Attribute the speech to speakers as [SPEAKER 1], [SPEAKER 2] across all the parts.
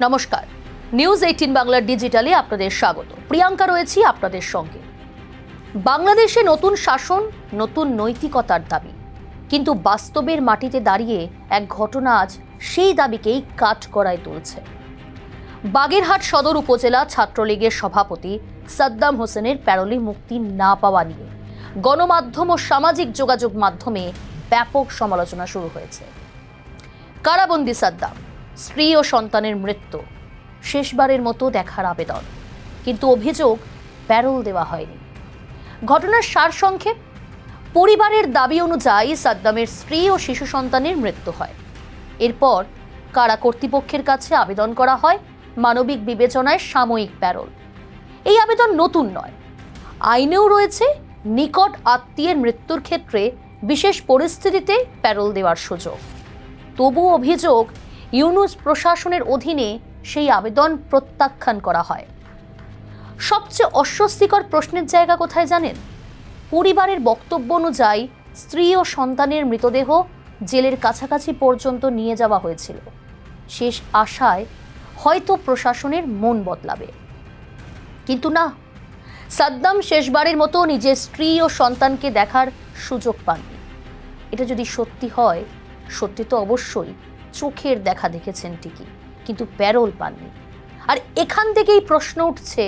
[SPEAKER 1] নমস্কার। News eighteen বাংলার ডিজিটালে আপনাদের স্বাগত। প্রিয়াঙ্কা রয়েছি আপনাদের সঙ্গে। বাংলাদেশে নতুন শাসন, নতুন নৈতিকতার দাবি। কিন্তু বাস্তবের মাটিতে দাঁড়িয়ে এক ঘটনা আজ সেই দাবিকেই কাঠ করায় তুলছে। বাগেরহাট সদর উপজেলা ছাত্রলীগের সভাপতি সাদ্দাম হোসেনের প্যারোলে মুক্তি না পাওয়া নিয়ে গণমাধ্যম ও সামাজিক যোগাযোগ মাধ্যমে ব্যাপক সমালোচনা শুরু হয়েছে। কারাবন্দি সাদ্দাম স্ত্রী ও সন্তানের মৃত্যু। শেষবারের মতো দেখার আবেদন। কিন্তু অভিযোগ প্যারোল দেওয়া হয়নি। ঘটনার সারসংক্ষেপ পরিবারের দাবি অনুযায়ী সাদ্দামের স্ত্রী ও শিশু সন্তানের মৃত্যু হয়। এরপর কারা কর্তৃপক্ষের কাছে আবেদন করা হয়? মানবিক বিবেচনায় সাময়িক প্যারোল। এই আবেদন নতুন নয়। আইনেও রয়েছে নিকট আত্মীয়ের মৃত্যুর ক্ষেত্রে বিশেষ পরিস্থিতিতে প্যারোল দেওয়ার সুযোগ। তবু অভিযোগ ইউনুস প্রশাসনের অধীনে সেই আবেদন প্রত্যাখ্যান করা হয়। সবচেয়ে অস্বস্তিকর প্রশ্নের জায়গা কোথায় জানেন? পরিবারের বক্তব্য অনুযায়ী স্ত্রী ও সন্তানের মৃতদেহ জেলের কাছাকাছি পর্যন্ত নিয়ে যাওয়া হয়েছিল। শেষ আশায় হয়তো প্রশাসনের মন বদলাবে। কিন্তু না, সাদ্দাম শেষবারের মতো নিজের স্ত্রী ও সন্তানকে দেখার সুযোগ পাননি। এটা যদি সত্যি হয়, সত্যি তো অবশ্যই। চোখের দেখা দেখেছেন ঠিকই, কিন্তু প্যারোল পাননি। আর এখান থেকেই প্রশ্ন উঠছে,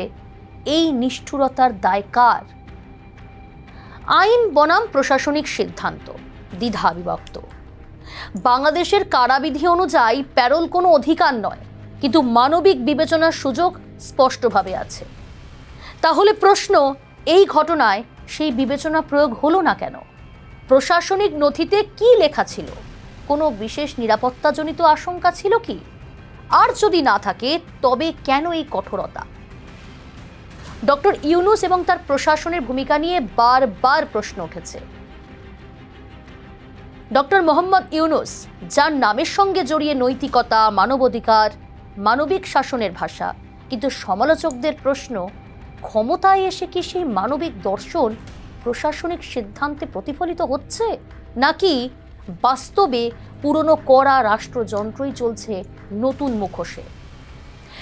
[SPEAKER 1] এই নিষ্ঠুরতার দায় কার? আইন বনাম প্রশাসনিক সিদ্ধান্ত, দ্বিধা বিভক্ত। বাংলাদেশের কারাবিধি অনুযায়ী প্যারোল কোনো অধিকার নয়, কিন্তু মানবিক বিবেচনার সুযোগ স্পষ্টভাবে আছে। তাহলে প্রশ্ন, এই ঘটনায় সেই বিবেচনা প্রয়োগ হলো না কেন? প্রশাসনিক নথিতে কি লেখা ছিল? কোনো বিশেষ নিরাপত্তাজনিত আশঙ্কা ছিল কি? আর যদি না থাকে, তবে কেন এই কঠোরতা? ডক্টর ইউনুস এবং তার প্রশাসনের ভূমিকা নিয়ে বারবার প্রশ্ন উঠেছে। ডক্টর মোহাম্মদ ইউনুস, যার নামের সঙ্গে জড়িয়ে নৈতিকতা, মানবাধিকার, মানবিক শাসনের ভাষা, কিন্তু সমালোচকদের প্রশ্ন, ক্ষমতায় এসে কি সেই মানবিক দর্শন প্রশাসনিক সিদ্ধান্তে প্রতিফলিত হচ্ছে? নাকি বাস্তবে পুরনো করা রাষ্ট্রযন্ত্রই চলছে নতুন মুখোশে।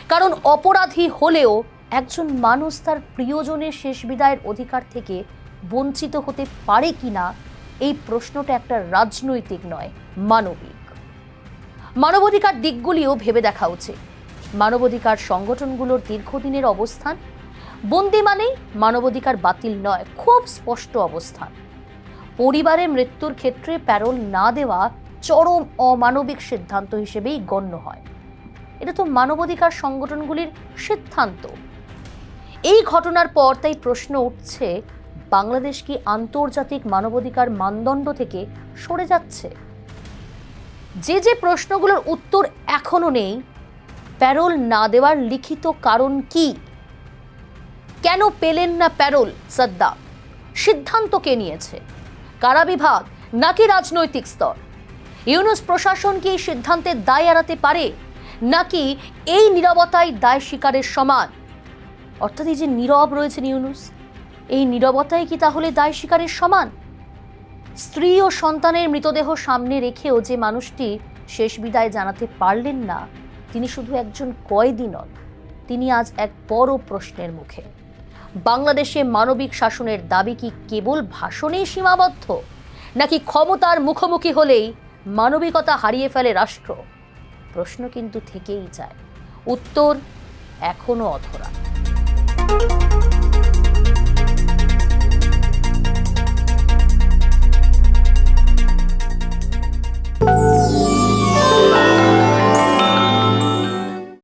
[SPEAKER 1] কারণ অপরাধী হলেও একজন মানুষ তার প্রিয়জনের শেষ বিদায়ের অধিকার থেকে বঞ্চিত হতে পারে কিনা, এই প্রশ্নটা একটা রাজনৈতিক নয়, মানবিক। মানবাধিকার দিকগুলিও ভেবে দেখা উচিত। মানবাধিকার সংগঠনগুলোর দীর্ঘদিনের অবস্থান, বন্দি মানেই মানবাধিকার বাতিল নয়, খুব স্পষ্ট অবস্থান। পরিবারের মৃত্যুর ক্ষেত্রে প্যারোল না দেওয়া চরম অমানবিক সিদ্ধান্ত হিসেবেই গণ্য হয়। এটা তো মানবাধিকার সংগঠনগুলির সিদ্ধান্ত। এই ঘটনার পর তাই প্রশ্ন উঠছে, বাংলাদেশ কি আন্তর্জাতিক মানবাধিকার মানদণ্ড থেকে সরে যাচ্ছে? যে যে প্রশ্নগুলোর উত্তর এখনও নেই, প্যারোল না দেওয়ার লিখিত কারণ কি? কেন পেলেন না প্যারোল সাদ্দাম? সিদ্ধান্ত কে নিয়েছে? কারা বিভাগ নাকি রাজনৈতিক স্তর? ইউনুস প্রশাসন কি এই সিদ্ধান্তের দায় এড়াতে পারে? নাকি এই নীরবতাই দায় স্বীকারের সমান? অর্থাৎ এই যে নীরব রয়েছেন ইউনুস, এই নীরবতাই কি তাহলে দায় স্বীকারের সমান? স্ত্রী ও সন্তানের মৃতদেহ সামনে রেখেও যে মানুষটি শেষ বিদায় জানাতে পারলেন না, তিনি শুধু একজন কয়েদি নন, তিনি আজ এক বড় প্রশ্নের মুখে। বাংলাদেশে মানবিক শাসনের দাবি কি কেবল ভাষণেই সীমাবদ্ধ? নাকি ক্ষমতার মুখোমুখি হলেই মানবিকতা হারিয়ে ফেলে রাষ্ট্র? প্রশ্ন কিন্তু থেকেই যায়। উত্তর এখনও অধরা।